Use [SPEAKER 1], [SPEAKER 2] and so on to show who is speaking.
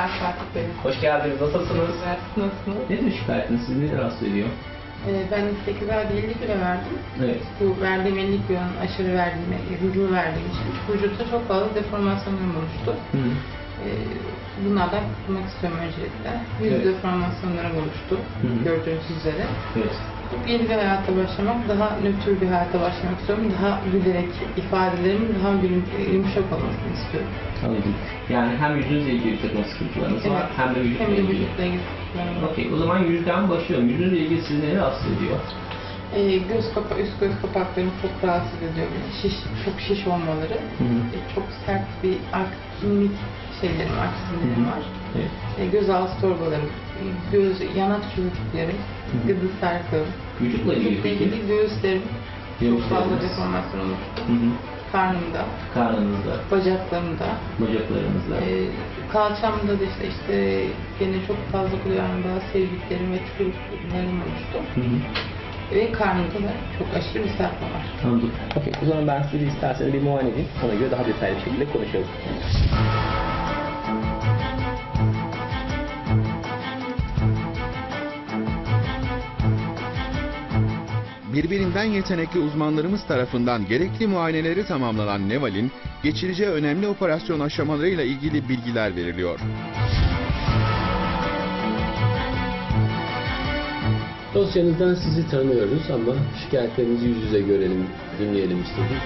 [SPEAKER 1] Merhabalar Fatih Bey.
[SPEAKER 2] Hoş geldiniz. Nasılsınız?
[SPEAKER 1] Güzel, Nasılsınız?
[SPEAKER 2] Nedir şikayetiniz? Sizi ne rahatsız ediyor?
[SPEAKER 1] Ee, ben 8 ayda 50 kilo verdim.
[SPEAKER 2] Evet.
[SPEAKER 1] Bu verdiğim 50 kilonun aşırı verdiğim, hızlı verdiğim için vücutta çok fazla deformasyonlarım oluştu.
[SPEAKER 2] Hı.
[SPEAKER 1] Ee, bunlardan kurtulmak istiyorum öncelikle. Yüz
[SPEAKER 2] Evet.
[SPEAKER 1] deformasyonlarım oluştu.
[SPEAKER 2] Hı.
[SPEAKER 1] Gördüğünüz üzere.
[SPEAKER 2] Evet.
[SPEAKER 1] Yeni bir hayata başlamak, daha nötr bir hayata başlamak istiyorum. Daha gülerek ifadelerimin daha yumuşak olmasını istiyorum.
[SPEAKER 2] Anladım. Yani hem yüzünüzle ilgili bir takım sıkıntılarınız var hem de vücutla
[SPEAKER 1] hem de
[SPEAKER 2] ilgili. Okey. O zaman yüzden başlıyorum. Yüzünüzle ilgili sizi ne rahatsız ediyor?
[SPEAKER 1] Ee, göz kapa üst göz kapaklarını çok rahatsız ediyor. Şiş, çok şiş olmaları.
[SPEAKER 2] Hı hı.
[SPEAKER 1] Ee, çok sert bir ark şeylerim, ark var.
[SPEAKER 2] Evet.
[SPEAKER 1] Ee, göz altı torbalarım, e, göz yanak çürüklerim,
[SPEAKER 2] hı.
[SPEAKER 1] gıdı sarkım.
[SPEAKER 2] Vücutla ilgili peki?
[SPEAKER 1] göğüslerim çok fazla deformasyon.
[SPEAKER 2] Hı hı.
[SPEAKER 1] Karnımda,
[SPEAKER 2] Karnınızda,
[SPEAKER 1] bacaklarımda,
[SPEAKER 2] bacaklarınızda.
[SPEAKER 1] e, kalçamda da işte, işte beni çok fazla kullanan sevdiklerim ve çürüklerim oluştu.
[SPEAKER 2] Hı hı.
[SPEAKER 1] Ve karnımda da çok aşırı bir sarkma var.
[SPEAKER 2] Anladım. Okey. O zaman ben sizi isterseniz bir muayene edeyim. Ona göre daha detaylı bir şekilde konuşalım.
[SPEAKER 3] Birbirinden yetenekli uzmanlarımız tarafından gerekli muayeneleri tamamlanan Neval'in geçireceği önemli operasyon aşamalarıyla ilgili bilgiler veriliyor.
[SPEAKER 4] Dosyanızdan sizi tanıyoruz ama şikayetlerinizi yüz yüze görelim, dinleyelim istedik.